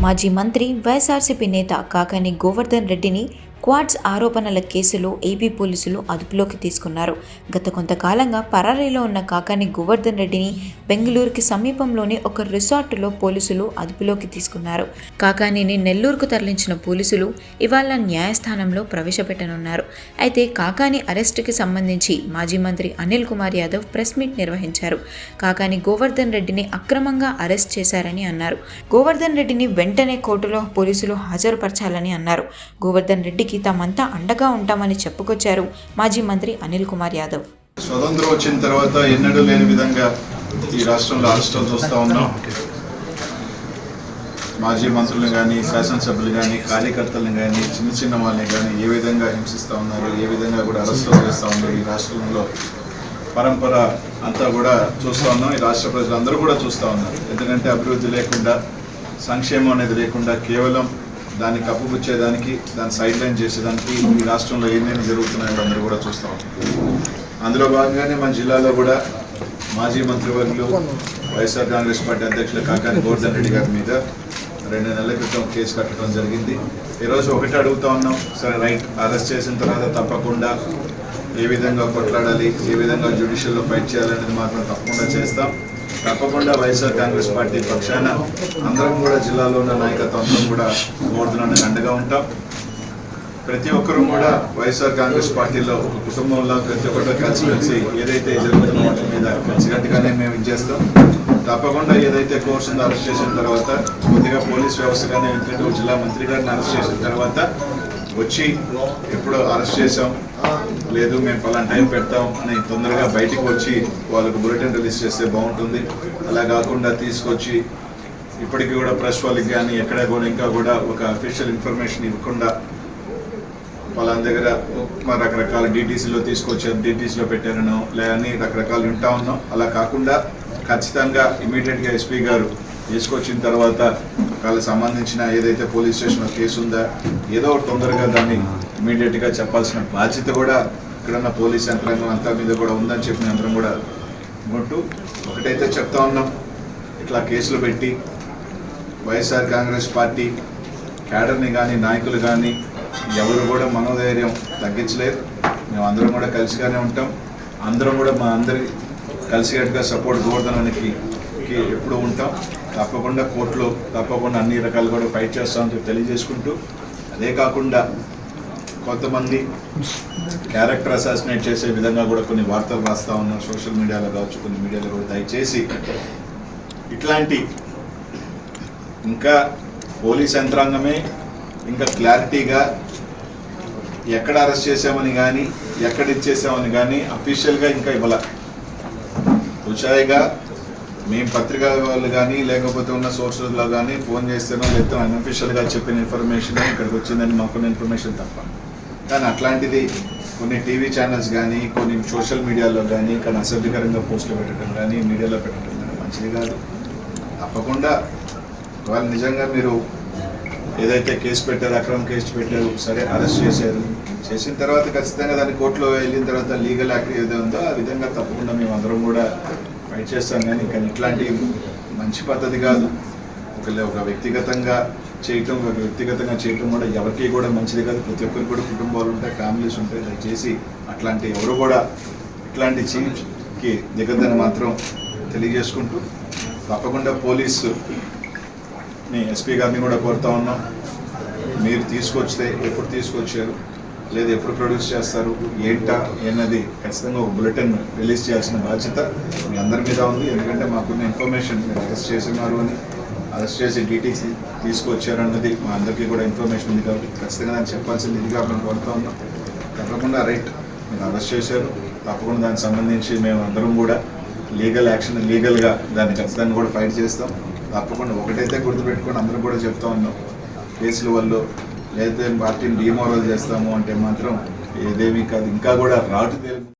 మాజీ మంత్రి వైఎస్ఆర్సీపీ నేత కాకాని గోవర్ధన్ రెడ్డిని క్వాడ్స్ ఆరోపణల కేసులో ఏపీ పోలీసులు అదుపులోకి తీసుకున్నారు. గత కొంతకాలంగా పరారీలో ఉన్న కాకాని గోవర్ధన్ రెడ్డిని బెంగళూరుకి సమీపంలోని ఒక రిసార్టులో పోలీసులు అదుపులోకి తీసుకున్నారు. కాకానిని నెల్లూరుకు తరలించిన పోలీసులు ఇవాళ న్యాయస్థానంలో ప్రవేశపెట్టనున్నారు. అయితే కాకాని అరెస్టుకి సంబంధించి మాజీ మంత్రి అనిల్ కుమార్ యాదవ్ ప్రెస్ మీట్ నిర్వహించారు. కాకాని గోవర్ధన్ రెడ్డిని అక్రమంగా అరెస్ట్ చేశారని అన్నారు. గోవర్ధన్ రెడ్డిని వెంటనే కోర్టులో పోలీసులు హాజరుపరచాలని అన్నారు. గోవర్ధన్ రెడ్డికి తామంతా అండగా ఉంటామని చెప్పుకొచ్చారు మాజీ మంత్రి అనిల్ కుమార్ యాదవ్. స్వతంత్రం వచ్చిన తర్వాత ఎన్నడూ లేని విధంగా ఈ రాష్ట్రంలో అరెస్టులు చూస్తూ ఉన్నాం. మాజీ మంత్రులు కానీ శాసనసభ్యులు కానీ కార్యకర్తలను కానీ చిన్న చిన్న వాళ్ళని కానీ ఏ విధంగా హింసిస్తూ ఉన్నారు ఏ విధంగా కూడా అరెస్టులు చేస్తూ ఉన్నారు ఈ రాష్ట్రంలో. పరంపర అంతా కూడా చూస్తూ ఉన్నాం. ఈ రాష్ట్ర ప్రజలందరూ కూడా చూస్తూ ఉన్నారు. ఎందుకంటే అభివృద్ధి లేకుండా సంక్షేమం అనేది లేకుండా కేవలం దాన్ని కప్పుపుచ్చేదానికి దాన్ని సైడ్ లైన్ చేసేదానికి ఈ రాష్ట్రంలో ఏమేమి జరుగుతున్నాయో అందరూ కూడా చూస్తాం. అందులో భాగంగానే మన జిల్లాలో కూడా మాజీ మంత్రివర్యులు వైఎస్ఆర్ కాంగ్రెస్ పార్టీ అధ్యక్షులు కాకాని గోవర్ధన్ రెడ్డి గారి మీద రెండు నెలల క్రితం కేసు కట్టడం జరిగింది. ఈరోజు ఒకటి అడుగుతా ఉన్నాం సరే రైట్ అరెస్ట్ చేసిన తర్వాత తప్పకుండా ఏ విధంగా కొట్లాడాలి ఏ విధంగా జ్యుడిషియల్లో ఫైట్ చేయాలనేది మాత్రం తప్పకుండా చేస్తాం. తప్పకుండా వైఎస్ఆర్ కాంగ్రెస్ పార్టీ పక్షాన అందరం కూడా జిల్లాలో ఉన్న నాయకత్వం కూడా బోర్డులను అండగా ఉంటాం. ప్రతి ఒక్కరూ కూడా వైఎస్ఆర్ కాంగ్రెస్ పార్టీలో ఒక కుటుంబంలో ప్రతి ఒక్కరు కలిసిమెలిసి ఏదైతే జరుగుతున్న వాటి మీద కలిసికట్టుగానే మేము ఇచ్చేస్తాం తప్పకుండా ఏదైతే కోర్స్ ఉందో అరెస్ట్ చేసిన తర్వాత కొద్దిగా పోలీస్ వ్యవస్థ కానీ ఎందుకంటే జిల్లా మంత్రి గారిని అరెస్ట్ చేసిన తర్వాత వచ్చి ఎప్పుడు అరెస్ట్ చేసాం లేదు మేము పలానా టైం పెడతాం అని తొందరగా బయటికి వచ్చి వాళ్ళకు బులెటిన్ రిలీజ్ చేస్తే బాగుంటుంది. అలా కాకుండా తీసుకొచ్చి ఇప్పటికీ కూడా ప్రెస్ వాళ్ళకి కానీ ఎక్కడ కూడా ఇంకా కూడా ఒక అఫీషియల్ ఇన్ఫర్మేషన్ ఇవ్వకుండా వాళ్ళ దగ్గర రకరకాల డీటీసీలో తీసుకొచ్చారు. డీటీసీలో పెట్టారనో లేదని రకరకాలు వింటా ఉన్నాం. అలా కాకుండా ఖచ్చితంగా ఇమీడియట్గా ఎస్పీ గారు తీసుకొచ్చిన తర్వాత వాళ్ళకి సంబంధించిన ఏదైతే పోలీస్ స్టేషన్లో కేసు ఉందా ఏదో ఒకటి తొందరగా దాన్ని ఇమీడియట్గా చెప్పాల్సిన బాధ్యత కూడా ఇక్కడున్న పోలీస్ యంత్రాంగం అంతా మీద కూడా ఉందని చెప్పిన అందరం కూడా ఉంటూ ఒకటైతే చెప్తా ఉన్నాం. ఇట్లా కేసులు పెట్టి వైఎస్ఆర్ కాంగ్రెస్ పార్టీ క్యాడర్ని కానీ నాయకులు కానీ ఎవరు కూడా మనోధైర్యం తగ్గించలేరు మేము అందరం కూడా కలిసిగానే ఉంటాం. అందరం కూడా మా అందరి కలిసికట్టుగా సపోర్ట్ గోవర్ధనానికి ఎప్పుడూ ఎప్పుడు ఉంటాం. తప్పకుండా కోర్టులో తప్పకుండా అన్ని రకాలు కూడా ఫైట్ చేస్తామని చెప్పి తెలియజేసుకుంటూ అదే కాకుండా కొంతమంది క్యారెక్టర్ అసాసినేట్ చేసే విధంగా కూడా కొన్ని వార్తలు రాస్తా ఉన్నాం సోషల్ మీడియాలో కావచ్చు కొన్ని మీడియాలో కూడా దయచేసి. ఇట్లాంటి ఇంకా పోలీస్ యంత్రాంగమే ఇంకా క్లారిటీగా ఎక్కడ అరెస్ట్ చేసామని కానీ ఎక్కడ ఇచ్చేసామని కానీ అఫీషియల్గా ఇంకా ఇవ్వాల. ఉచాయిగా మేము పత్రికా వాళ్ళు కానీ లేకపోతే ఉన్న సోర్సెస్లో కానీ ఫోన్ చేస్తేనో లేకపోతే అన్అఫీషియల్గా చెప్పిన ఇన్ఫర్మేషన్ ఇక్కడికి వచ్చిందని మాకున్న ఇన్ఫర్మేషన్ తప్ప. కానీ అట్లాంటిది కొన్ని టీవీ ఛానల్స్ కానీ కొన్ని సోషల్ మీడియాలో కానీ ఇక్కడ అసభ్యకరంగా పోస్టులు పెట్టడం కానీ మీడియాలో పెట్టడం కానీ మంచిది కాదు. తప్పకుండా వాళ్ళు నిజంగా మీరు ఏదైతే కేసు పెట్టారో అక్రమ కేసు పెట్టారు సరే అరెస్ట్ చేశారు. చేసిన తర్వాత ఖచ్చితంగా దాన్ని కోర్టులో వెళ్ళిన తర్వాత లీగల్ యాక్ట్ ఏదో ఉందో ఆ విధంగా తప్పకుండా మేము అందరం కూడా చేస్తాం కానీ కానీ ఇట్లాంటి మంచి పద్ధతి కాదు. ఒక ఒక వ్యక్తిగతంగా చేయటం ఒక వ్యక్తిగతంగా చేయటం కూడా ఎవరికి కూడా మంచిది కాదు. ప్రతి ఒక్కరికి కూడా కుటుంబాలు ఉంటాయి ఫ్యామిలీస్ ఉంటాయి. దయచేసి అట్లాంటి ఎవరు కూడా ఇట్లాంటి చీఫ్కి దిగద్దని మాత్రం తెలియజేసుకుంటూ తప్పకుండా పోలీసు మీ ఎస్పీ గారిని కూడా కోరుతా ఉన్నాం. మీరు తీసుకొస్తే ఎప్పుడు తీసుకొచ్చారు? లేదా ఎప్పుడు ప్రొడ్యూస్ చేస్తారు ఏంటా అన్నది ఖచ్చితంగా ఒక బులెటిన్ రిలీజ్ చేయాల్సిన బాధ్యత మీ అందరి మీద ఉంది. ఎందుకంటే మాకున్న ఇన్ఫర్మేషన్ మీరు అరెస్ట్ చేసినారు అని అరెస్ట్ చేసి డీటీసీ తీసుకొచ్చారు అన్నది మా అందరికీ కూడా ఇన్ఫర్మేషన్ ఉంది కాబట్టి ఖచ్చితంగా దాన్ని చెప్పాల్సింది ఇదిగా మేము కోరుతా ఉన్నాం. తప్పకుండా రైట్ మీరు అరెస్ట్ చేశారు. తప్పకుండా దానికి సంబంధించి మేము అందరం కూడా లీగల్ యాక్షన్ లీగల్గా దాన్ని ఖచ్చితంగా కూడా ఫైట్ చేస్తాం. తప్పకుండా ఒకటైతే గుర్తుపెట్టుకొని అందరం కూడా చెప్తా ఉన్నాం. కేసుల వల్ల లేదా పార్టీని డిమోరల్ చేస్తాము అంటే మాత్రం ఏదేమీ కాదు. ఇంకా కూడా రాటు తెలుగు